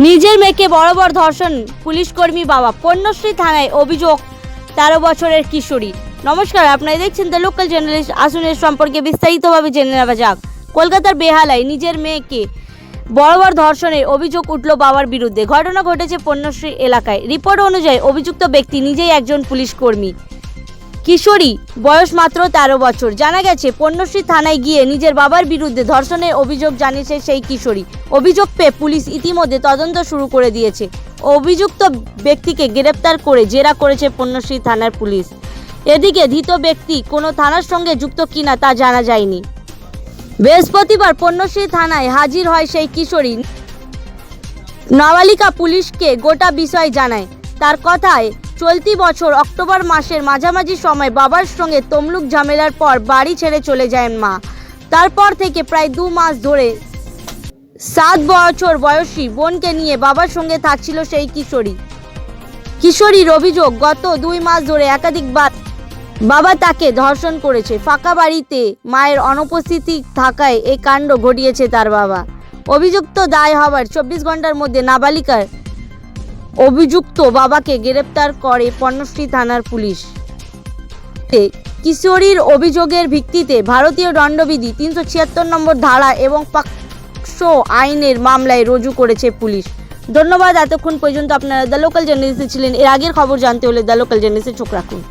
নিজের মেয়েকে বড় ধর্ষণ পুলিশকর্মী বাবা। পণ্যশ্রী থানায় অভিযোগ, তেরো বছরের কিশোরী। নমস্কার, আপনারা দেখছেন দ্য লোকাল জার্নালিস্ট। আসনের সম্পর্কে বিস্তারিতভাবে জেনে নেওয়া যাক। কলকাতার বেহালায় নিজের মেয়েকে বড় ধর্ষণের অভিযোগ উঠল বাবার বিরুদ্ধে। ঘটনা ঘটেছে পণ্যশ্রী এলাকায়। রিপোর্ট অনুযায়ী অভিযুক্ত ব্যক্তি নিজেই একজন পুলিশ কর্মী কিশোরী, বয়স মাত্র তেরো বছর। জানা গেছে, পণ্যশ্রী থানায় গিয়ে নিজের বাবার বিরুদ্ধে ধর্ষণের অভিযোগ জানিয়েছে সেই কিশোরী। অভিযোগ পেয়ে পুলিশ ইতিমধ্যে তদন্ত শুরু করে দিয়েছে। অভিযুক্ত ব্যক্তিকে গ্রেপ্তার করে জেরা করেছে পণ্যশ্রী থানার পুলিশ। এদিকে ধৃত ব্যক্তি কোনো থানার সঙ্গে যুক্ত কিনা তা জানা যায়নি। বৃহস্পতিবার পণ্যশ্রী থানায় হাজির হয় সেই কিশোরী। নাবালিকা পুলিশকে গোটা বিষয় জানায়। তার কথায় চলতি বছর অক্টোবর মাসের মাঝামাঝি সময় বাবার সঙ্গে তমলুক ঝামেলার পর বাড়ি ছেড়ে চলে যায় মা। তারপর থেকে প্রায় দু মাস ধরে সাত বছর বয়সী বোনকে নিয়ে বাবার সঙ্গে থাকছিল সেই কিশোরী। কিশোরীর অভিযোগ, গত দুই মাস ধরে একাধিকবার বাবা তাকে ধর্ষণ করেছে। ফাঁকা বাড়িতে মায়ের অনুপস্থিতি থাকায় এই কাণ্ড ঘটিয়েছে তার বাবা। অভিযুক্ত দায় হওয়ার চব্বিশ ঘণ্টার মধ্যে নাবালিকার অভিযুক্ত বাবাকে গ্রেপ্তার করে পণ্যশ্রী থানার পুলিশ। কিশোরীর অভিযোগের ভিত্তিতে ভারতীয় দণ্ডবিধি তিনশো ছিয়াত্তর নম্বর ধারা এবং পাকশো আইনের মামলায় রুজু করেছে পুলিশ। ধন্যবাদ, এতক্ষণ পর্যন্ত আপনারা দ্য লোকাল জার্নালিস্টে ছিলেন। এর আগের খবর জানতে হলে দ্য লোকাল জার্নালিস্টে চোখ রাখুন।